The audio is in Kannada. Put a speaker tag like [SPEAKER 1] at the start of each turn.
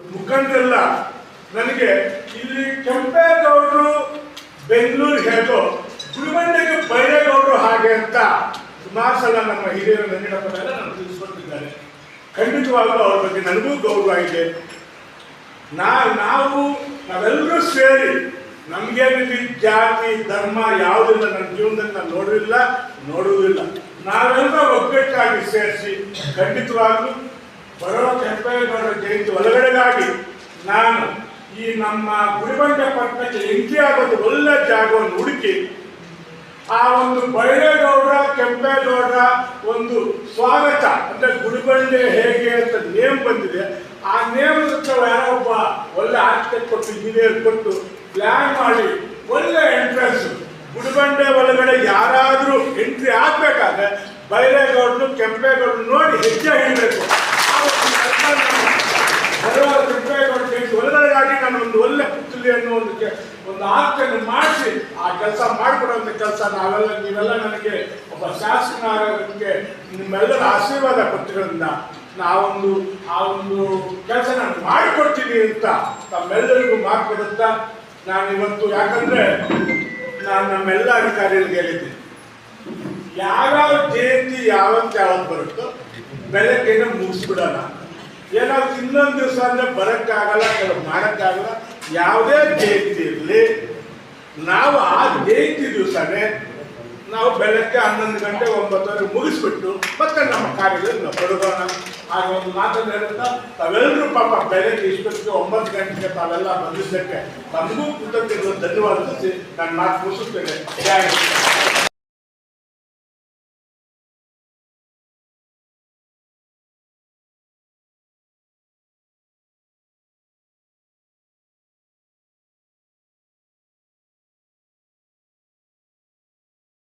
[SPEAKER 1] ಮುಖಂಡರೆಲ್ಲ ನನಗೆ ಇಲ್ಲಿ ಕೆಂಪೇಗೌಡರು ಬೆಂಗಳೂರು ಹೇಗೋ ಗುಡಿಬಂಡೆಗೆ ಬೈರೇಗೌಡರು ಹಾಗೆ ಅಂತ ಸುಮಾರು ಸಲ ನಮ್ಮ ಹಿರಿಯರು ನಂಜನಪ್ಪನೆಲ್ಲ ನಾನು ತಿಳಿಸ್ಕೊಟ್ಟಿದ್ದಾರೆ. ಖಂಡಿತವಾಗಲೂ ಅವ್ರ ಬಗ್ಗೆ ನನಗೂ ಗೌರವ ಇದೆ. ನಾ, ನಾವು, ನಾವೆಲ್ಲರೂ ಸೇರಿ ನಮಗೇನಿಲ್ಲ ಜಾತಿ, ಧರ್ಮ ಯಾವುದಿಲ್ಲ, ನನ್ನ ಜೀವನದಲ್ಲಿ ನಾನು ನೋಡಿಲ್ಲ ನೋಡುವುದಿಲ್ಲ. ನಾವೆಲ್ಲ ಒಗ್ಗಟ್ಟಾಗಿ ಸೇರಿಸಿ ಖಂಡಿತವಾಗ್ಲೂ ಬರೋ ಕೆಂಪೇಗೌಡರ ಜಯಂತಿ ಒಳಗಡೆಗಾಗಿ ನಾನು ಈ ನಮ್ಮ ಗುಡಿಬಂಡೆ ಪಟ್ಟಣಕ್ಕೆ ಎಂಟ್ರಿ ಆಗೋದು ಒಳ್ಳೆ ಜಾಗವನ್ನು ಹುಡುಕಿ. ಆ ಒಂದು ಬೈರೇಗೌಡ ಕೆಂಪೇಗೌಡರ ಒಂದು ಸ್ವಾಗತ. ಅಂದ್ರೆ ಗುಡಿಬಂಡೆ ಹೇಗೆ ಅಂತ ನೇಮ್ ಬಂದಿದೆ. ಆ ನೇಮ್ ಯಾರೋ ಒಬ್ಬ ಒಳ್ಳೆ ಆರ್ಕಿಟೆಕ್ಟ್ ಕೊಟ್ಟು ಇಂಜಿನಿಯರ್ ಕೊಟ್ಟು ಪ್ಲಾನ್ ಮಾಡಿ, ಒಳ್ಳೆ ಎಂಟ್ರೆನ್ಸ್ ಗುಡಿಬಂಡೆ ಒಳಗಡೆ ಯಾರಾದರೂ ಎಂಟ್ರಿ ಆಗ್ಬೇಕಾದ್ರೆ ಬೈರೇಗೌಡರು ಕೆಂಪೇಗೌಡರು ನೋಡಿ ಹೆಜ್ಜೆ ಬರುವ ಕೆಂಪೇಗೌಡ ಜಯಂತಿ ಒಳಗಡೆಗಾಗಿ ನಾನು ಒಂದು ಒಳ್ಳೆ ಅನ್ನೋ ಒಂದು ಒಂದು ಮಾಡಿಸಿ ಆ ಕೆಲಸ ಮಾಡಿಕೊಡುವಂಥ ಕೆಲಸ ನಾವೆಲ್ಲ, ನೀವೆಲ್ಲ ನನಗೆ ಒಬ್ಬ ಶಾಸಕನಾಗೋದಕ್ಕೆ ನಿಮ್ಮೆಲ್ಲರ ಆಶೀರ್ವಾದ ಕೊಟ್ಟಿರೋದ್ರಿಂದ ನಾವೊಂದು, ಆ ಒಂದು ಕೆಲಸ ನಾನು ಮಾಡಿಕೊಡ್ತೀನಿ ಅಂತ ತಮ್ಮೆಲ್ಲರಿಗೂ ಮಾತು ಕೊಡುತ್ತಾ ನಾನು ಇವತ್ತು ಯಾಕಂದ್ರೆ ನಾನು ನಮ್ಮೆಲ್ಲ ಅಧಿಕಾರಿಗಳಿಗೆ ಹೇಳಿದ್ದೀನಿ. ಯಾವ್ಯಾವ ಜಯಂತಿ ಯಾವತ್ತು ಯಾವತ್ತು ಬರುತ್ತೋ ಬೆಳಗ್ಗೆನೆ ಮುಗಿಸ್ಬಿಡೋಣ. ಏನಾದ್ರು ಇನ್ನೊಂದು ದಿವಸ ಅಂದ್ರೆ ಬರಕ್ಕಾಗಲ್ಲ, ಕೆಲವು ಮಾಡಕ್ಕಾಗಲ್ಲ. ಯಾವುದೇ ಜಯಂತಿ ಇರಲಿ, ನಾವು ಆ ಜಯಂತಿ ದಿವಸನೇ ನಾವು ಬೆಳಗ್ಗೆ ಹನ್ನೊಂದು ಗಂಟೆ ಒಂಬತ್ತುವರೆಗೆ ಮುಗಿಸ್ಬಿಟ್ಟು ಮತ್ತೆ ನಮ್ಮ ಕಾರ್ಯದಲ್ಲಿ ನಾವು ಆಗ ಒಂದು ಮಾತನ್ನು ಹೇಳುತ್ತಾ, ತಾವೆಲ್ಲರೂ ಪಾಪ ಬೆಳಗ್ಗೆ ಇಷ್ಟೊತ್ತಿಗೆ ಒಂಬತ್ತು ಗಂಟೆಗೆ ತಾವೆಲ್ಲ ಬಂದಿದ್ದಕ್ಕೆ ತಮಗೂ ಕೃತಜ್ಞತೆಗಳು ಧನ್ಯವಾದ ನನ್ನ ನಾನು ಮಾತು ಮುಗಿಸುತ್ತೇನೆ.